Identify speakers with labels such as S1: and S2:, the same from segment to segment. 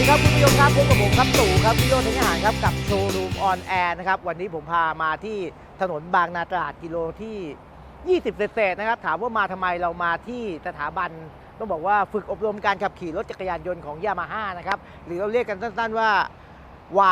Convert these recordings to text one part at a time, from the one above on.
S1: ดีครับคุณผู้ชมครับพบกับผมครับตู่ครับวิโรจน์เทงอาหารครับกับโชว์รูมออนแอร์นะครับวันนี้ผมพามาที่ถนนบางนาตราดกิโลที่ 20 เศษนะครับถามว่ามาทำไมเรามาที่สถาบันต้องบอกว่าฝึกอบรมการขับขี่รถจักรยานยนต์ของยามาฮ่านะครับหรือเราเรียกกันสั้น ๆว่า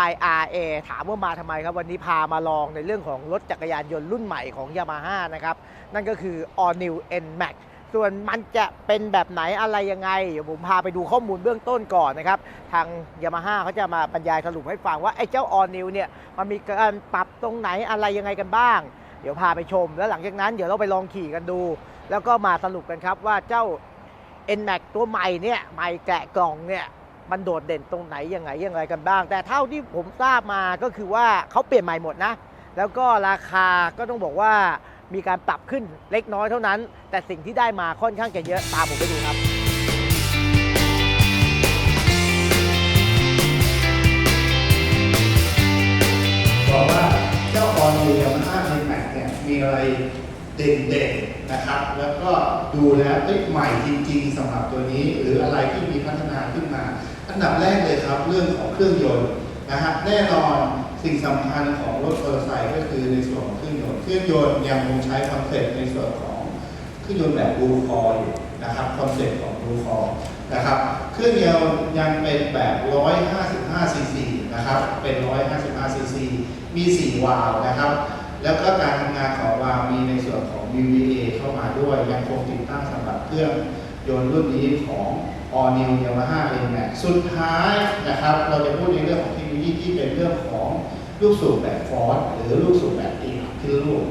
S1: YRA ถามว่ามาทำไมครับ วันนี้พามาลองในเรื่องของรถจักรยานยนต์รุ่นใหม่ของยามาฮ่านะครับนั่นก็คือ All New N Max ส่วนมันจะเป็นแบบไหนอะไรยังไง เดี๋ยวผมพาไปดูข้อมูลเบื้องต้นก่อนนะครับ ทางยามาฮ่าเขาจะมาบรรยายสรุปให้ฟังว่าไอ้เจ้า All New เนี่ยมันมีการปรับตรงไหนอะไรยังไงกันบ้าง เดี๋ยวพาไปชม แล้วหลังจากนั้นเดี๋ยวเราไปลองขี่กันดู แล้วก็มาสรุปกันครับว่าเจ้า N Max ตัวใหม่เนี่ยใหม่แกะกล่องเนี่ยมันโดดเด่นตรงไหนยังไงยังไงกันบ้าง แต่เท่าที่ผมทราบมาก็คือว่าเขาเปลี่ยนใหม่หมดนะ แล้วก็ราคาก็ต้องบอกว่า มีการปรับขึ้นเล็กน้อยเท่านั้น แต่สิ่งที่ได้มาค่อนข้างจะเยอะตามผมไปดูครับ
S2: บอกว่าเจ้าออนยูยามาฮ่าในแม็กเนี่ยมีอะไรเด่นๆนะครับ แล้วก็ดูแล้วเอ้ยใหม่จริง ๆสำหรับตัวนี้ หรืออะไรที่มีพัฒนาขึ้นมา อันดับแรกเลยครับ เรื่องของเครื่องยนต์นะฮะแน่นอน สิ่งสำคัญของรถมอเตอร์ไซค์ก็คือในส่วนของเครื่องยนต์เครื่องยนต์ยังคงใช้คอนเซ็ปต์ในส่วนของเครื่องยนต์แบบดูคออยู่นะครับคอนเซ็ปต์ของดูคอนะครับเครื่องยนต์ยังเป็นแบบ 155 ซีซีนะครับเป็น 155 ซีซีมี 4 วาล์วนะครับ แล้วก็การทำงานของวาล์วมีในส่วนของ VVA เข้ามาด้วยยังคงติดตั้งสำหรับเครื่องยนต์รุ่นนี้ของ All New Yamaha N-Max สุดท้ายนะครับเราจะพูดในเรื่องของเทคโนโลยีที่เป็นเรื่องของ ลูกสูบแบบฟอร์สหรือลูกสูบแบบตีอัดขึ้นลูก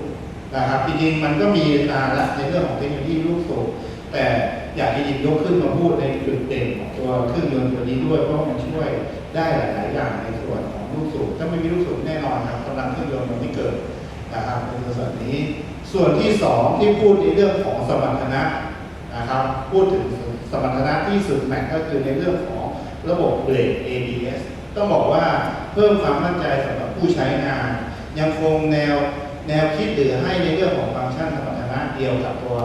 S2: นะครับจริงๆมันก็มีนานละในเรื่องของเทคโนโลยีลูกสูบแต่อยากจะหยิบยกขึ้นมาพูดในจุดเด่นของตัวเครื่องยนต์ตัวนี้ด้วยเพราะมันช่วยได้หลายๆอย่างในส่วนของลูกสูบถ้าไม่มีลูกสูบแน่นอนครับกำลังเครื่องยนต์มันไม่เกิดนะครับในส่วนนี้ ส่วนที่สองที่พูดในเรื่องของสมรรถนะนะครับ พูดถึงสมรรถนะที่สุดแม็กก็คือในเรื่องของระบบเบรก ABS ต้องบอกว่าเพิ่มความมั่นใจสำหรับผู้ใช้งาน ยังคงแนวแนวคิดเหลือให้ในเรื่องของฟังก์ชันสมรรถนะเดียวกับตัว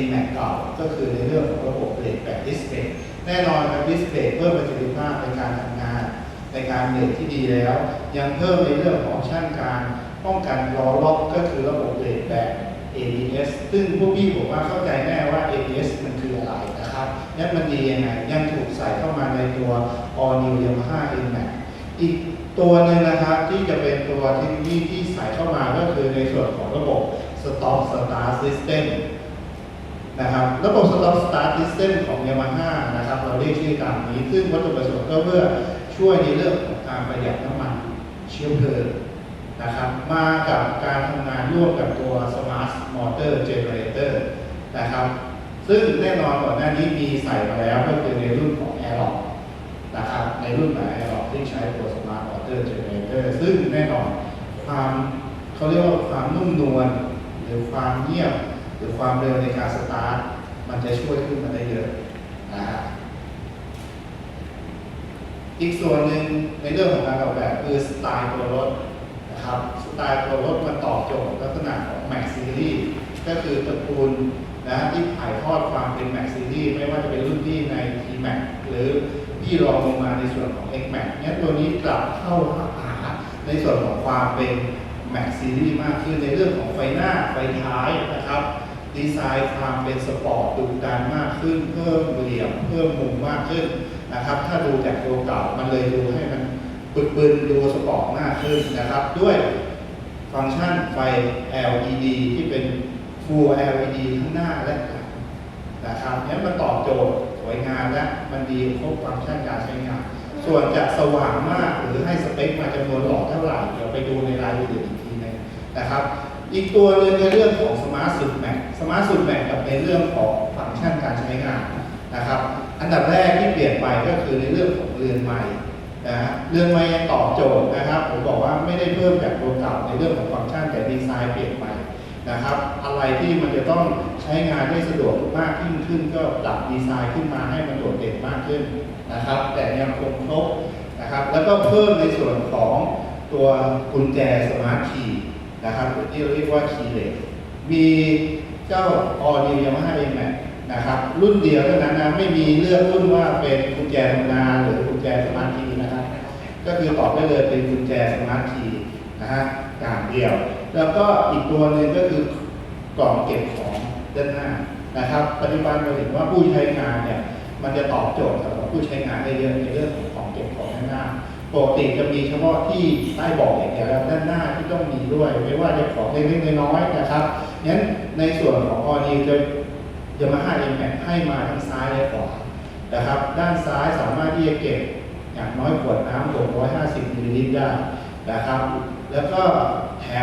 S2: N-Max เก่าก็คือในเรื่องของระบบเบรกแบบดิสเบรกแน่นอนครับดิสเบรกเพิ่มประสิทธิภาพในการทำงาน ในการเบรกที่ดีแล้ว ยังเพิ่มในเรื่องของชั่นการป้องกันล้อล็อกก็คือระบบเบรกแบบ ABS ซึ่งพวกพี่ผมว่าเข้าใจแน่ว่า ABS มันคือ นะครับนั่นมันดียังไงยังถูกใส่เข้ามาในตัว All New Yamaha N-Max อีกตัวหนึ่งนะครับที่จะเป็นตัวเทคโนโลยีที่ใส่เข้ามาก็คือในส่วนของระบบ Stop Start System นะครับระบบ Stop Start System ของ Yamaha นะครับเราเรียกชื่อตามนี้ ซึ่งวัตถุประสงค์ก็เพื่อช่วยในเรื่องของการประหยัดน้ำมันเชื้อเพลิงนะครับมากับการทำงานร่วมกับตัว Smart Motor Generator นะครับ ซึ่งแน่นอนก่อนหน้านี้มีใส่มาแล้วก็คือในรุ่นของ Aerox นะครับในรุ่นไหนเราที่ใช้ตัว Smart Water Generator ซึ่งแน่นอนความเขาเรียกว่าความนุ่มนวลหรือความเงียบหรือความเร็วในการสตาร์ทมันจะช่วยขึ้นมาได้เยอะนะฮะอีกส่วนหนึ่งในเรื่องของการออกแบบคือสไตล์ตัวรถนะครับสไตล์ตัวรถมันตอบโจทย์ลักษณะของ Max Series ก็คือตระกูล นะที่ถ่ายทอดความเป็น Max Series ไม่ว่าจะเป็นรุ่นที่ใน T-Max หรือที่รองลงมาในส่วนของ X Max เนี่ยตัวนี้กลับเข้าหาในส่วนของความเป็น Max Series มากขึ้นในเรื่องของไฟหน้าไฟท้ายนะครับดีไซน์ความเป็นสปอร์ตดุดันมากขึ้น เพิ่มเหลี่ยมเพิ่มมุมมากขึ้นนะครับ ถ้าดูจากตัวเก่ามันเลยดูให้มันบึกบึนดูสปอร์ตมากขึ้นนะครับ ด้วยฟังก์ชันไฟ LED ที่เป็น Full LED ทั้งหน้าและหลังนะครับนี้มันตอบโจทย์สวยงามและมันดีครบฟังก์ชันการใช้งาน ส่วนจะสว่างมากหรือให้สเปคมาจำนวนหลอดเท่าไหร่เดี๋ยวไปดูในรายละเอียดอีกทีหนึงนะครับ อีกตัวหนึงในเรื่องของ Smart s u i t Max Smart s u i t Max กับในเรื่องของฟังก์ชันการใช้งานนะครับ อันดับแรกที่เปลี่ยนไปก็คือในเรื่องของเรือนไม้นะฮะเรือนไม้ยังตอบโจทย์นะครับ ผมบอกว่าไม่ได้เพิ่มจากตัวเก่าในเรื่องของฟังก์ชันแต่ดีไซน์เปลี่ยนไป นะครับ อะไรที่มันจะต้องใช้งานได้สะดวกมากยิ่งขึ้น ก็ปรับดีไซน์ขึ้นมาให้มันโดดเด่นมากขึ้นนะครับ แต่ยังคงครบนะครับ แล้วก็เพิ่มในส่วนของตัวกุญแจสมาร์ทคีย์นะครับที่เราเรียกว่าคีย์เลสมีเจ้า All New Yamaha A Max นะครับ รุ่นเดียวเท่านั้นนะไม่มีเลือกรุ่นว่าเป็นกุญแจธรรมดาหรือกุญแจสมาร์ทคีย์นะครับ ก็คือตอบได้เลยเป็นกุญแจสมาร์ทคีย์นะฮะอย่างเดียว แล้วก็อีกตัวหนึ่งก็คือกล่องเก็บของด้านหน้านะครับ ปัจจุบันเราเห็นว่าผู้ใช้งานเนี่ยมันจะตอบโจทย์สำหรับผู้ใช้งานได้เยอะในเรื่องของของเก็บของด้านหน้าปกติจะมีเฉพาะที่ใต้บอกอย่างเดียวแล้วด้านหน้าที่ต้องมีด้วย ไม่ว่าจะของเล็กๆน้อยๆนะครับงั้นในส่วนของออนีจะยามาฮ่าเอ็มแให้มาทั้งซ้ายและขวานะครับ ด้านซ้ายสามารถที่จะเก็บอย่างน้อยขวดน้ำ650มิลลิลิตรได้นะครับ แล้วก็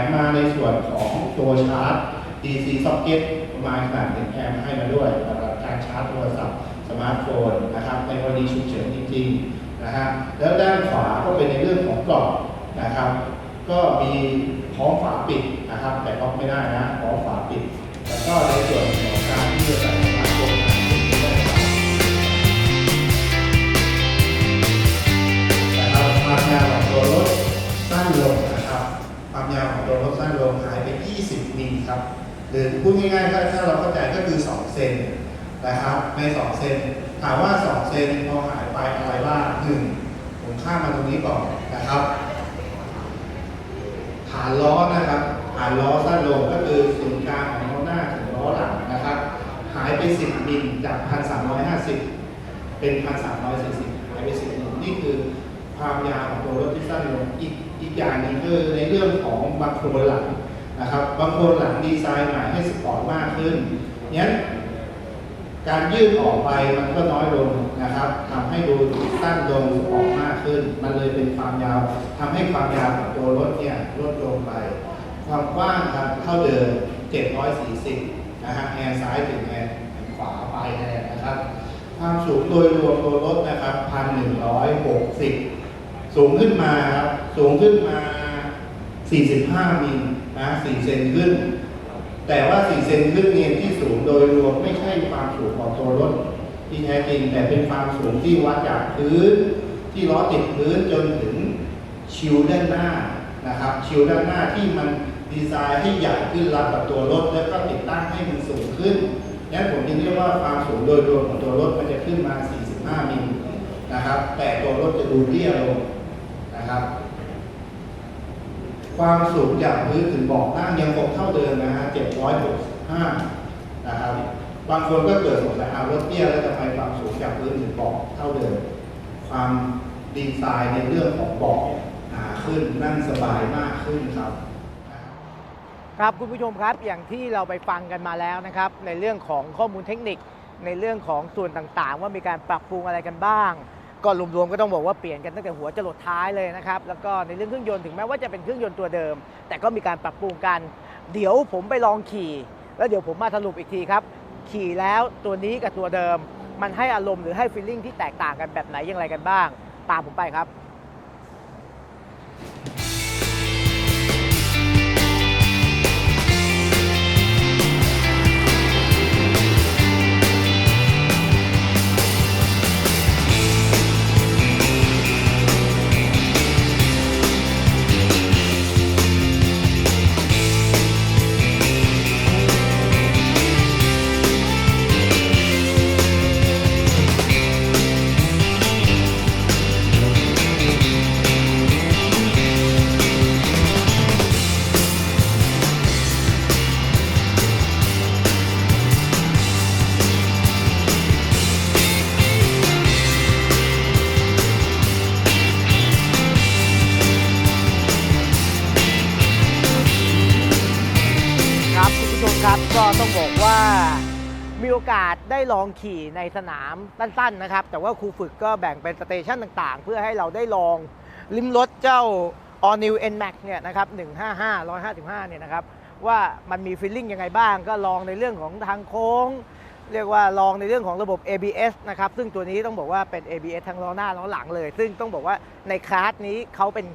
S2: มมาในส่วนของตัวชาร์จ DC socket ประมาณขนาด1แอมป์ให้มาด้วยสำหรับการชาร์จโทรศัพท์สมาร์ทโฟนนะครับในกรณีฉุกเฉินจริงๆนะฮะแล้วด้านขวาก็เป็นในเรื่องของกล่องนะครับ ก็มีพร้อมฝาปิดนะครับ แต่ล็อกไม่ได้นะพร้อมฝาปิด แล้วก็ในส่วน 20มิลครับหรือพูดง่ายๆถ้าถ้าเราเข้าใจก็คือ 2 เซนนะครับ ใน 2 เซนถามว่า 2 เซนพอหายไปอะไรบ้างหนึ่งผมข้ามมาตรงนี้ก่อนนะครับฐานล้อนะครับฐานล้อสั้นลงก็คือศูนย์กลางของล้อหน้าถึงล้อหลังนะครับ หายไป 10มิลจาก 1,350 เป็น 1,340 หายไป 10มิลนี่คือความยาวของตัวรถที่สั้นลงอีกอีกอย่างหนึงคือในเรื่องของบางโครหลัง นะครับ บางครงหลังดีไซน์ใหม่ให้สปอร์ตมากขึ้นงั้นการยืดออกไปมันก็น้อยลงนะครับทำให้ดูสั้นลงออกมากขึ้น มันเลยเป็นความยาวทำให้ความยาวของตัวรถเนี่ยลดลงไป ความกว้างครับเท่าเดิม 740 นะฮะแอร์ซ้ายถึงแอร์ขวาไปแอร์นะครับ ความสูงโดยรวมตัวรถนะครับ 1,160 สูงขึ้นมาครับ สูงขึ้นมา 45 มิลนะ4เซนขึ้น แต่ว่า 4 เซนขึ้นเนี่ยที่สูงโดยรวมไม่ใช่ความสูงของตัวรถที่แท้จริง แต่เป็นความสูงที่วัดจากพื้น ที่ล้อติดพื้นจนถึงชิวด้านหน้านะครับ ชิวด้านหน้าที่มันดีไซน์ให้ใหญ่ขึ้นรับกับตัวรถ แล้วก็ติดตั้งให้มันสูงขึ้นงั้นผมจึงเรียกว่าความสูงโดยรวมของตัวรถมันจะขึ้นมา 45 มิลนะครับ แต่ตัวรถจะดูเตี้ยลงนะครับ ความสูงจากพื้นถึงเบาะนั่งยังคงเท่าเดิมนะฮะ765นะครับ บางคนก็เกิดสงสัยเอารถเตี้ยแล้วทำไมความสูงจากพื้นถึงเบาะเท่าเดิม ความดีไซน์ในเรื่องของเบาะหนาขึ้นนั่งสบายมากขึ้นครับ
S1: ครับคุณผู้ชมครับอย่างที่เราไปฟังกันมาแล้วนะครับ ในเรื่องของข้อมูลเทคนิคในเรื่องของส่วนต่างๆ ว่ามีการปรับปรุงอะไรกันบ้าง ก็รวมๆก็ต้องบอกว่าเปลี่ยนกันตั้งแต่หัวจรดท้ายเลยนะครับ แล้วก็ในเรื่องเครื่องยนต์ถึงแม้ว่าจะเป็นเครื่องยนต์ตัวเดิม แต่ก็มีการปรับปรุงกัน เดี๋ยวผมไปลองขี่ แล้วเดี๋ยวผมมาสรุปอีกทีครับ ขี่แล้วตัวนี้กับตัวเดิม มันให้อารมณ์หรือให้ฟีลลิ่งที่แตกต่างกันแบบไหนอย่างไรกันบ้าง ตามผมไปครับครับ ว่ามีโอกาสได้ลองขี่ในสนามสั้นๆนะครับ แต่ว่าครูฝึกก็แบ่งเป็นสเตชันต่างๆ เพื่อให้เราได้ลองลิ้มรสเจ้า All New N Max เนี่ยนะครับ155 155 เนี่ยนะครับ ว่ามันมีฟีลลิ่งยังไงบ้าง ก็ลองในเรื่องของทางโค้ง เรียกว่าลองในเรื่องของระบบ ABS นะครับ ซึ่งตัวนี้ต้องบอกว่าเป็น ABS ทั้งล้อหน้าล้อหลังเลย ซึ่งต้องบอกว่าในคลาสนี้เขาเป็น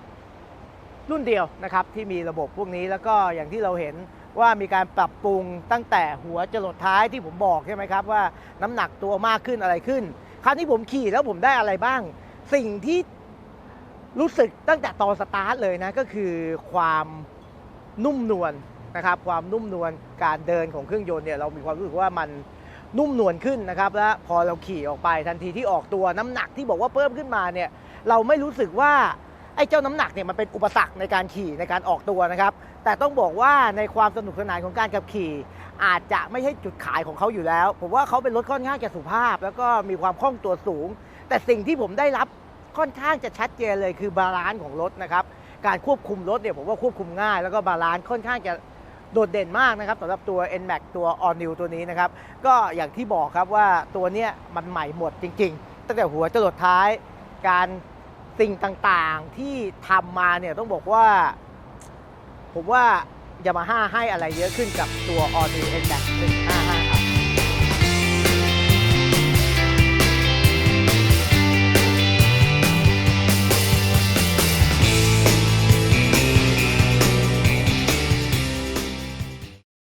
S1: รุ่นเดียวนะครับที่มีระบบพวกนี้แล้วก็อย่างที่เราเห็น ว่ามีการปรับปรุงตั้งแต่หัวจรดท้ายที่ผมบอกใช่ไหมครับว่าน้ำหนักตัวมากขึ้นอะไรขึ้น คราวนี้ผมขี่แล้วผมได้อะไรบ้าง สิ่งที่รู้สึกตั้งแต่ตอนสตาร์ทเลยนะก็คือความนุ่มนวลนะครับความนุ่มนวลการเดินของเครื่องยนต์เนี่ยเรามีความรู้สึกว่ามันนุ่มนวลขึ้นนะครับและพอเราขี่ออกไปทันทีที่ออกตัวน้ำหนักที่บอกว่าเพิ่มขึ้นมาเนี่ยเราไม่รู้สึกว่า ไอ้เจ้าน้ำหนักเนี่ยมันเป็นอุปสรรคในการขี่ในการออกตัวนะครับ แต่ต้องบอกว่าในความสนุกสนานของการขับขี่ อาจจะไม่ใช่จุดขายของเขาอยู่แล้ว ผมว่าเขาเป็นรถค่อนข้างจะสุภาพ แล้วก็มีความคล่องตัวสูง แต่สิ่งที่ผมได้รับค่อนข้างจะชัดเจนเลยคือบาลานซ์ของรถนะครับ การควบคุมรถเนี่ยผมว่าควบคุมง่าย แล้วก็บาลานซ์ค่อนข้างจะโดดเด่นมากนะครับสำหรับตัว NMAX ตัว All New ตัวนี้นะครับ ก็อย่างที่บอกครับว่าตัวเนี้ยมันใหม่หมดจริง ๆ ตั้งแต่หัวจรดท้ายการ สิ่งต่างๆที่ทำมาเนี่ยต้องบอกว่า ผมว่ายามาฮ่าให้อะไรเยอะขึ้นกับตัว All New NMAX 1